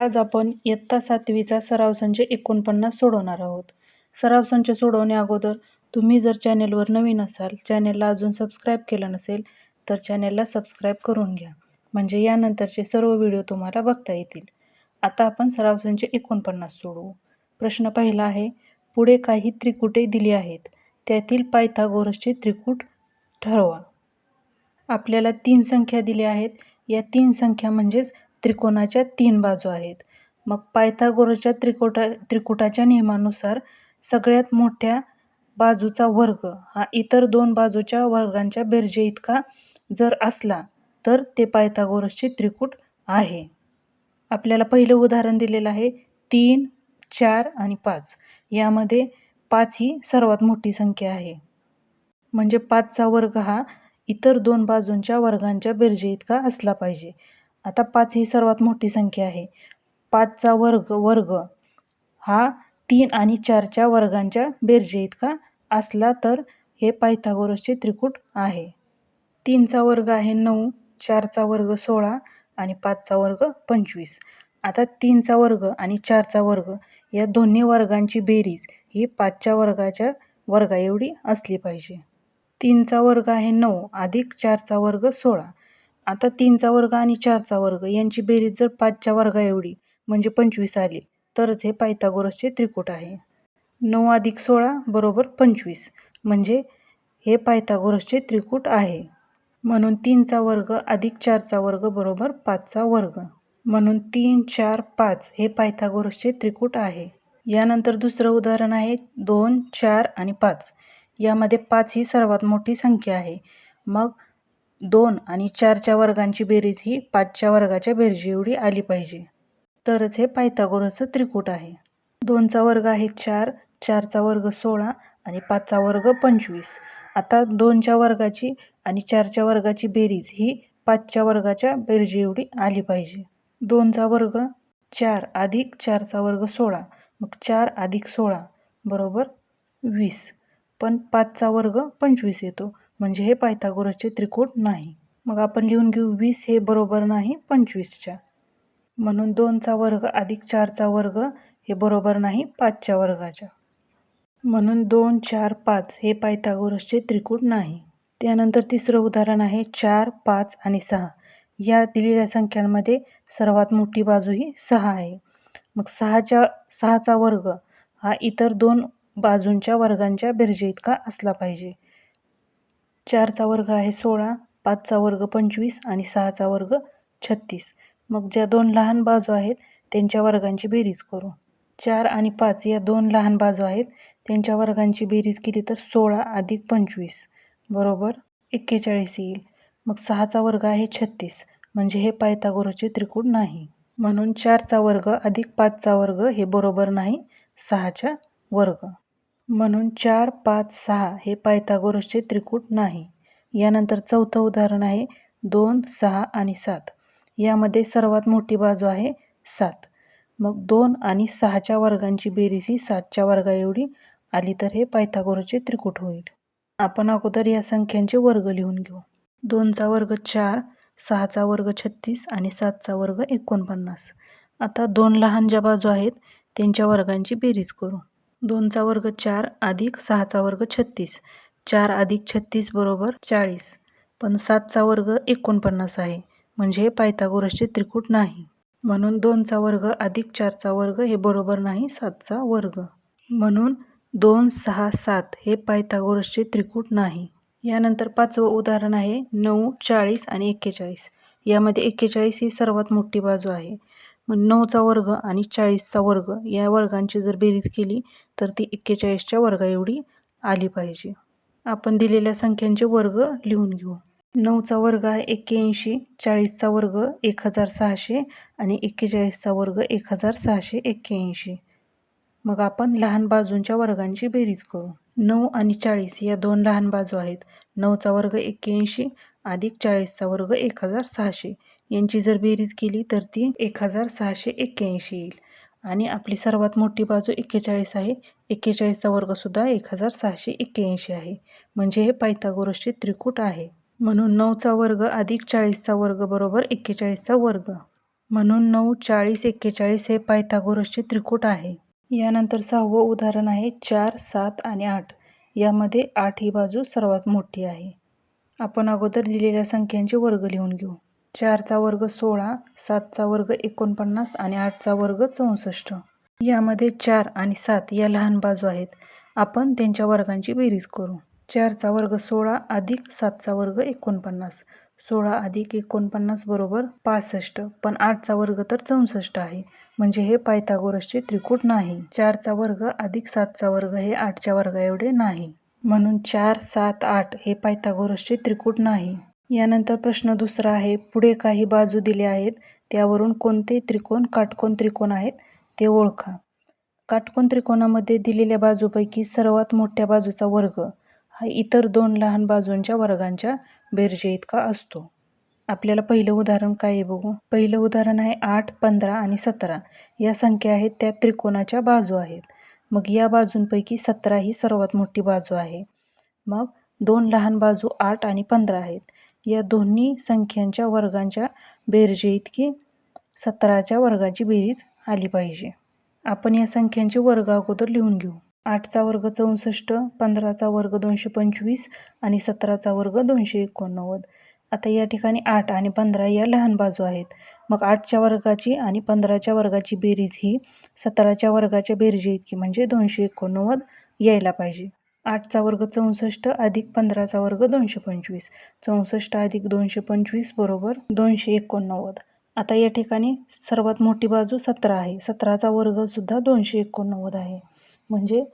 आज आपण इयत्ता सातवीचा सराव संच एकोणपन्नास सोडवणार आहोत. सराव संच सोडवण्या अगोदर तुम्ही जर चॅनेलवर नवीन असाल, चॅनेलला अजून सबस्क्राईब केलं नसेल, तर चॅनेलला सबस्क्राईब करून घ्या. म्हणजे यानंतरचे सर्व व्हिडिओ तुम्हाला बघता येतील. आता आपण सराव संच एकोणपन्नास सोडवू. प्रश्न पहिला आहे, पुढे काही त्रिकुटे दिली आहेत. त्यातील पायथागोरसचे त्रिकूट ठरवा. आपल्याला तीन संख्या दिल्या आहेत. या तीन संख्या म्हणजेच त्रिकोणाच्या तीन बाजू आहेत. मग पायथागोरसच्या त्रिकोटा त्रिकुटाच्या नियमानुसार सगळ्यात मोठ्या बाजूचा वर्ग हा इतर दोन बाजूच्या वर्गांच्या बेरजेइतका जर असला तर ते पायथागोरसचे त्रिकूट आहे. आपल्याला पहिलं उदाहरण दिलेलं आहे तीन, चार आणि पाच. यामध्ये पाच ही सर्वात मोठी संख्या आहे. म्हणजे पाचचा वर्ग हा इतर दोन बाजूंच्या वर्गांच्या बेरजेइतका असला पाहिजे. आता पाच ही सर्वात मोठी संख्या आहे. पाचचा वर्ग वर्ग हा तीन आणि चारच्या वर्गांच्या बेरजेइतका असला तर हे पायथागोरसचे त्रिकूट आहे. तीनचा वर्ग आहे नऊ, चारचा वर्ग सोळा आणि पाचचा वर्ग पंचवीस. आता तीनचा वर्ग आणि चारचा वर्ग या दोन्ही वर्गांची बेरीज ही पाचच्या वर्गाच्या वर्गाएवढी असली पाहिजे. तीनचा वर्ग आहे नऊ अधिक चारचा वर्ग सोळा. आता तीनचा वर्ग आणि चारचा वर्ग यांची बेरीज जर पाचच्या वर्गाएवढी म्हणजे पंचवीस आली तरच हे पायथागोरसचे त्रिकूट आहे. नऊ अधिक सोळा बरोबर पंचवीस म्हणजे हे पायथागोरसचे त्रिकूट आहे. म्हणून तीनचा वर्ग अधिक चारचा वर्ग बरोबर पाचचा वर्ग. म्हणून तीन, चार, पाच हे पायथागोरसचे त्रिकूट आहे. यानंतर दुसरं उदाहरण आहे दोन, चार आणि पाच. यामध्ये पाच ही सर्वात मोठी संख्या आहे. मग दोन आणि चारच्या वर्गांची बेरीज ही पाचच्या वर्गाच्या बेरजी एवढी आली पाहिजे. तरच हे पायथागोरसचं त्रिकूट आहे. दोनचा वर्ग आहे चार, चारचा वर्ग सोळा आणि पाचचा वर्ग पंचवीस. आता दोनच्या वर्गाची आणि चारच्या वर्गाची बेरीज ही पाचच्या वर्गाच्या बेरजी एवढी आली पाहिजे. दोनचा वर्ग चार अधिक चारचा वर्ग सोळा. मग चार अधिक सोळा बरोबर वीस. पण पाचचा वर्ग पंचवीस येतो म्हणजे हे पायथागोरसचे त्रिकूट नाही. मग आपण लिहून घेऊ वीस हे बरोबर नाही पंचवीसच्या. म्हणून दोनचा वर्ग अधिक चारचा वर्ग हे बरोबर नाही पाचच्या वर्गाच्या. म्हणून दोन, चार, पाच हे पायथागोरसचे त्रिकूट नाही. त्यानंतर तिसरं उदाहरण आहे चार, पाच आणि सहा. या दिलेल्या संख्यांमध्ये सर्वात मोठी बाजू ही सहा आहे. मग सहाच्या सहाचा वर्ग हा इतर दोन बाजूंच्या वर्गांच्या बेरजेइतका असला पाहिजे. चारचा वर्ग आहे सोळा, पाचचा वर्ग पंचवीस आणि सहाचा वर्ग छत्तीस. मग ज्या दोन लहान बाजू आहेत त्यांच्या वर्गांची बेरीज करू. चार आणि पाच या दोन लहान बाजू आहेत त्यांच्या वर्गांची बेरीज केली तर सोळा अधिक पंचवीस बरोबर एक्केचाळीस येईल. मग सहाचा वर्ग आहे छत्तीस म्हणजे हे पायथागोरसचे त्रिकूट नाही. म्हणून चारचा वर्ग अधिक पाचचा वर्ग हे बरोबर नाही सहाच्या वर्ग. म्हणून चार, पाच, सहा हे पायथागोरसचे त्रिकूट नाही. यानंतर चौथं उदाहरण आहे दोन, सहा आणि सात. यामध्ये सर्वात मोठी बाजू आहे सात. मग दोन आणि सहाच्या वर्गांची बेरीज ही सातच्या वर्गाएवढी आली तर हे पायथागोरसचे त्रिकूट होईल. आपण अगोदर या संख्यांचे वर्ग लिहून घेऊ. दोनचा वर्ग चार, सहाचा वर्ग छत्तीस आणि सातचा वर्ग एकोणपन्नास. आता दोन लहान ज्या बाजू आहेत त्यांच्या वर्गांची बेरीज करू. दोनचा वर्ग चार अधिक सहाचा वर्ग छत्तीस. चार अधिक छत्तीस बरोबर चाळीस. पण सातचा वर्ग एकोणपन्नास आहे म्हणजे हे पायथागोरसचे त्रिकूट नाही. म्हणून दोनचा वर्ग अधिक चारचा वर्ग हे बरोबर नाही सातचा वर्ग. म्हणून दोन, सहा, सात हे पायथागोरसचे त्रिकूट नाही. यानंतर पाचवं उदाहरण आहे नऊ, चाळीस आणि एक्केचाळीस. यामध्ये एक्केचाळीस ही सर्वात मोठी बाजू आहे. मग नऊचा वर्ग आणि चाळीसचा वर्ग या वर्गांची जर बेरीज केली तर ती एक्केचाळीसच्या वर्गाएवढी आली पाहिजे. आपण दिलेल्या संख्यांचे वर्ग लिहून घेऊ. नऊचा वर्ग आहे एक्क्याऐंशी, चाळीसचा वर्ग एक हजार सहाशे आणि एक्केचाळीसचा वर्ग एक हजार सहाशे एक्क्याऐंशी. मग आपण लहान बाजूंच्या वर्गांची बेरीज करू. नऊ आणि चाळीस या दोन लहान बाजू आहेत. नऊचा वर्ग एक्क्याऐंशी अधिक चाळीसचा वर्ग एक हजार सहाशे. यांची जर बेरीज केली तर ती एक हजार सहाशे एक्क्याऐंशी येईल. आणि आपली सर्वात मोठी बाजू एक्केचाळीस आहे. एक्केचाळीसचा वर्गसुद्धा एक हजार सहाशे एक्क्याऐंशी आहे. म्हणजे हे पायथागोरसचे त्रिकूट आहे. म्हणून नऊचा वर्ग अधिक चाळीसचा वर्ग बरोबर एक्केचाळीसचा वर्ग. म्हणून नऊ चाळीस एक्केचाळीस हे पायथागोरसचे त्रिकूट आहे यानंतर सहावं उदाहरण आहे चार सात आणि आठ यामध्ये आठ ही बाजू सर्वात मोठी आहे आपण अगोदर दिलेल्या संख्यांचे वर्ग लिहून घेऊ चारचा वर्ग सोळा सातचा वर्ग एकोणपन्नास आणि आठचा वर्ग चौसष्ट. यामध्ये चार आणि सात या लहान बाजू आहेत. आपण त्यांच्या वर्गांची बेरीज करू. चारचा वर्ग सोळा अधिक सातचा वर्ग एकोणपन्नास. सोळा अधिक एकोणपन्नास बरोबर पासष्ट. पण आठचा वर्ग तर चौसष्ट आहे. म्हणजे हे पायथागोरसचे त्रिकूट नाही. चारचा वर्ग अधिक सातचा वर्ग हे आठच्या वर्गा एवढे नाही. म्हणून चार सात आठ हे पायथागोरसचे त्रिकूट नाही. यानंतर प्रश्न दुसरा आहे पुढे काही बाजू दिल्या आहेत त्यावरून कोणते त्रिकोण काटकोन त्रिकोण आहेत ते ओळखा. काटकोन त्रिकोणामध्ये दिलेल्या बाजूपैकी सर्वात मोठ्या बाजूचा वर्ग हा इतर दोन लहान बाजूंच्या वर्गांच्या बेरजे इतका असतो. आपल्याला पहिलं उदाहरण काय आहे बघू? पहिलं उदाहरण आहे आठ पंधरा आणि सतरा. या संख्या आहेत त्या त्रिकोणाच्या बाजू आहेत. मग या बाजूंपैकी सतरा ही सर्वात मोठी बाजू आहे. मग दोन लहान बाजू आठ आणि पंधरा आहेत. या दोन्ही संख्यांच्या वर्गांच्या बेरजे इतकी सतराच्या वर्गाची बेरीज आली पाहिजे. आपण या संख्यांचे वर्ग अगोदर लिहून घेऊ. आठचा वर्ग चौसष्ट पंधराचा वर्ग दोनशे पंचवीस आणि सतराचा वर्ग दोनशे एकोणनव्वद. आता या ठिकाणी आठ आणि पंधरा या लहान बाजू आहेत. मग आठच्या वर्गाची आणि पंधराच्या वर्गाची बेरीज ही सतराच्या वर्गाच्या बेरजे इतकी म्हणजे दोनशे एकोणनव्वद यायला पाहिजे. आठचा वर्ग चौसष्ट अधिक पंधराचा वर्ग दोनशे पंचवीस. चौसष्ट अधिक दोनशे पंचवीस बरोबर दोनशे एकोणनव्वद. आता या ठिकाणी सर्वात मोठी बाजू सतरा आहे. सतराचा वर्गसुद्धा दोनशे एकोणनव्वद आहे. म्हणजे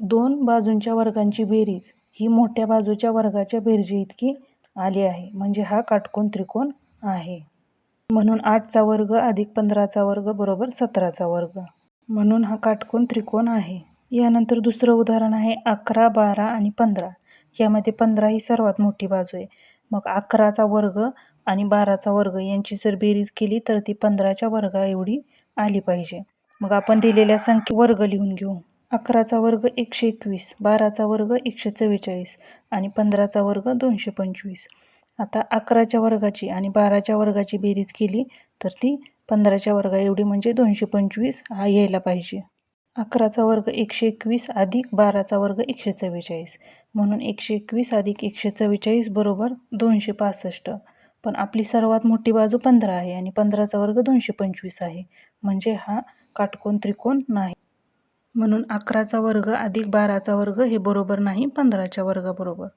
दोन बाजूंच्या वर्गांची बेरीज ही मोठ्या बाजूच्या वर्गाच्या बेरजी इतकी आली आहे. म्हणजे हा काटकोन त्रिकोण आहे. म्हणून आठचा वर्ग अधिक पंधराचा वर्ग बरोबर सतराचा वर्ग. म्हणून हा काटकोन त्रिकोण आहे. यानंतर दुसरं उदाहरण आहे अकरा बारा आणि पंधरा. यामध्ये पंधरा ही सर्वात मोठी बाजू आहे. मग अकराचा वर्ग आणि बाराचा वर्ग यांची जर बेरीज केली तर ती पंधराच्या वर्गा एवढी आली पाहिजे. मग आपण दिलेल्या संख्ये वर्ग लिहून घेऊ. अकराचा वर्ग एकशे एकवीस बाराचा वर्ग एकशे चव्वेचाळीस आणि पंधराचा वर्ग दोनशे पंचवीस. आता अकराच्या वर्गाची आणि बाराच्या वर्गाची बेरीज केली तर ती पंधराच्या वर्गा एवढी म्हणजे दोनशे पंचवीस हा यायला पाहिजे. अकराचा वर्ग एकशे एकवीस अधिक बाराचा वर्ग एकशे चव्वेचाळीस. म्हणून एकशे एकवीस अधिक एकशे चव्वेचाळीस बरोबर दोनशे पासष्ट. पण आपली सर्वात मोठी बाजू पंधरा आहे आणि पंधराचा वर्ग दोनशे पंचवीस आहे. म्हणजे हा काटकोन त्रिकोण नाही. म्हणून अकराचा वर्ग अधिक बाराचा वर्ग हे बरोबर नाही पंधराच्या वर्गाबरोबर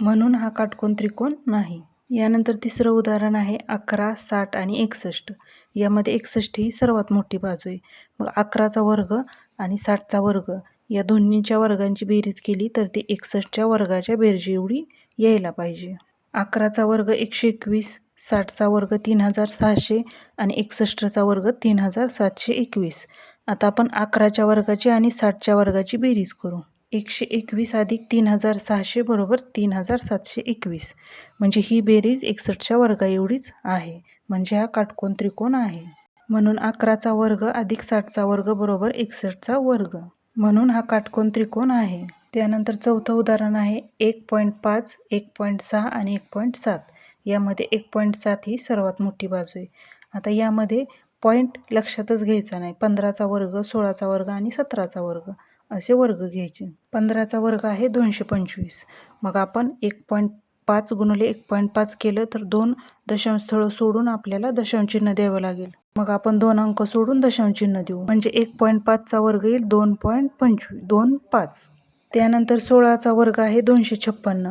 म्हणून हा काटकोन त्रिकोण नाही. यानंतर तिसरं उदाहरण आहे अकरा साठ आणि एकसष्ट. यामध्ये एकसष्ट ही सर्वात मोठी बाजू आहे. मग अकराचा वर्ग आणि साठचा वर्ग. या दोन्हीच्या वर्गांची बेरीज केली तर ती एकसष्टच्या वर्गाच्या बेरजी एवढी यायला पाहिजे. अकराचा वर्ग एकशे एकवीस साठचा वर्ग तीन हजार सहाशे आणि एकसष्टचा वर्ग तीन हजार सातशे एकवीस. आता आपण अकराच्या वर्गाची आणि साठच्या वर्गाची बेरीज करू. एकशे एकवीस अधिक तीन हजार सहाशे बरोबर तीन हजार सातशे एकवीस. म्हणजे ही बेरीज एकसष्टच्या वर्गा एवढीच आहे. म्हणजे हा काटकोन त्रिकोण आहे. म्हणून अकराचा वर्ग अधिक साठचा वर्ग बरोबर एकसष्टचा वर्ग. म्हणून हा काटकोन त्रिकोण आहे. त्यानंतर चौथं उदाहरण आहे. एक पॉईंट पाच एक पॉईंट सहा आणि एक पॉईंट सात. यामध्ये एक पॉईंट सात ही सर्वात मोठी बाजू आहे. आता यामध्ये पॉईंट लक्षातच घ्यायचा नाही. पंधराचा वर्ग सोळाचा वर्ग आणि सतराचा वर्ग असे वर्ग घ्यायचे. पंधराचा वर्ग आहे दोनशे पंचवीस. मग आपण एक पॉईंट पाच गुणले एक पॉईंट पाच केलं तर दोन दशांश स्थळं सोडून आपल्याला दशांश चिन्ह द्यावं लागेल. मग आपण दोन अंक सोडून दशांश चिन्ह देऊ. म्हणजे एक पॉईंट पाचचा वर्ग येईल दोन पॉईंट पंचवीस दोन पाच. त्यानंतर सोळाचा वर्ग आहे दोनशे छप्पन्न.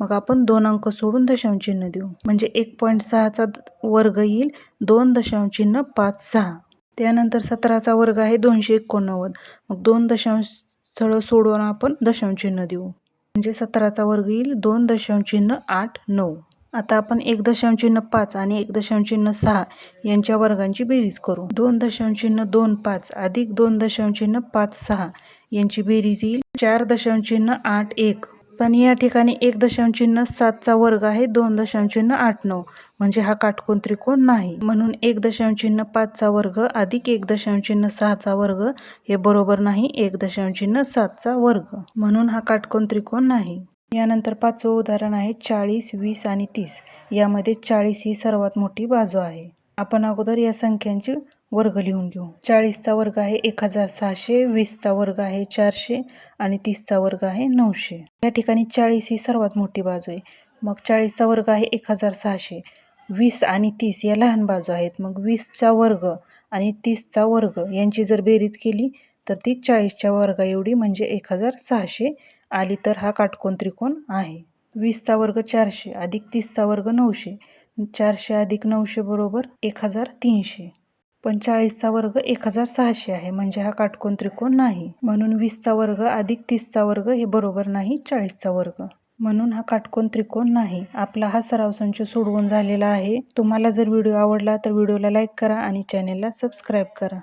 मग आपण दोन अंक सोडून दशांश चिन्ह देऊ. म्हणजे एक पॉईंट सहाचा वर्ग येईल दोन दशांश चिन्ह पाच सहा. त्यानंतर सतराचा वर्ग आहे दोनशे एकोणनव्वद. मग दोन दशांश स्थळं सोडून आपण दशांश चिन्ह देऊ. म्हणजे सतराचा वर्ग येईल. दोन दशांश चिन्ह आठ नऊ. आता आपण एक दशांश चिन्ह पाच आणि एक दशांश चिन्ह सहा यांच्या वर्गांची बेरीज करू. दोन दशांश चिन्ह दोन पाच अधिक दोन दशांश चिन्ह पाच सहा यांची बेरीज येईल. चार दशांश चिन्ह आठ एक. पण या ठिकाणी एक दशांचिन्ह सातचा वर्ग आहे दोन दशांशचिन्ह आठ नऊ. म्हणजे हा काटकोन त्रिकोण नाही. म्हणून एक दशांशचिन्ह पाचचा वर्ग अधिक एक दशांशचिन्ह सहाचा वर्ग हे बरोबर नाही एक दशांशचिन्ह सातचा वर्ग. म्हणून हा काटकोन त्रिकोण नाही. यानंतर पाचवं उदाहरण आहे चाळीस वीस आणि तीस. यामध्ये चाळीस ही सर्वात मोठी बाजू आहे. आपण अगोदर या संख्यांची वर्ग लिहून घेऊ. चाळीसचा वर्ग आहे एक हजार सहाशे वीसचा वर्ग आहे चारशे आणि तीसचा वर्ग आहे नऊशे. या ठिकाणी चाळीस ही सर्वात मोठी बाजू आहे. मग चाळीसचा वर्ग आहे एक हजार सहाशे वीस आणि तीस या लहान बाजू आहेत. मग वीसचा वर्ग आणि तीसचा वर्ग यांची जर बेरीज केली तर ती चाळीसच्या वर्गा एवढी म्हणजे एक हजार सहाशे आली तर हा काटकोन त्रिकोण आहे. वीसचा वर्ग चारशे अधिक तीसचा वर्ग नऊशे चारशे अधिक नऊशे बरोबर एक हजार तीनशे. पण चाळीसचा वर्ग एक हजार सहाशे आहे. म्हणजे हा काटकोन त्रिकोण नाही. म्हणून वीसचा वर्ग अधिक तीसचा वर्ग हे बरोबर नाही चाळीसचा वर्ग. म्हणून हा काटकोन त्रिकोण नाही. आपला हा सराव संच सोडवून झालेला आहे. तुम्हाला जर व्हिडिओ आवडला तर व्हिडिओला लाईक करा आणि चॅनेलला सबस्क्राईब करा.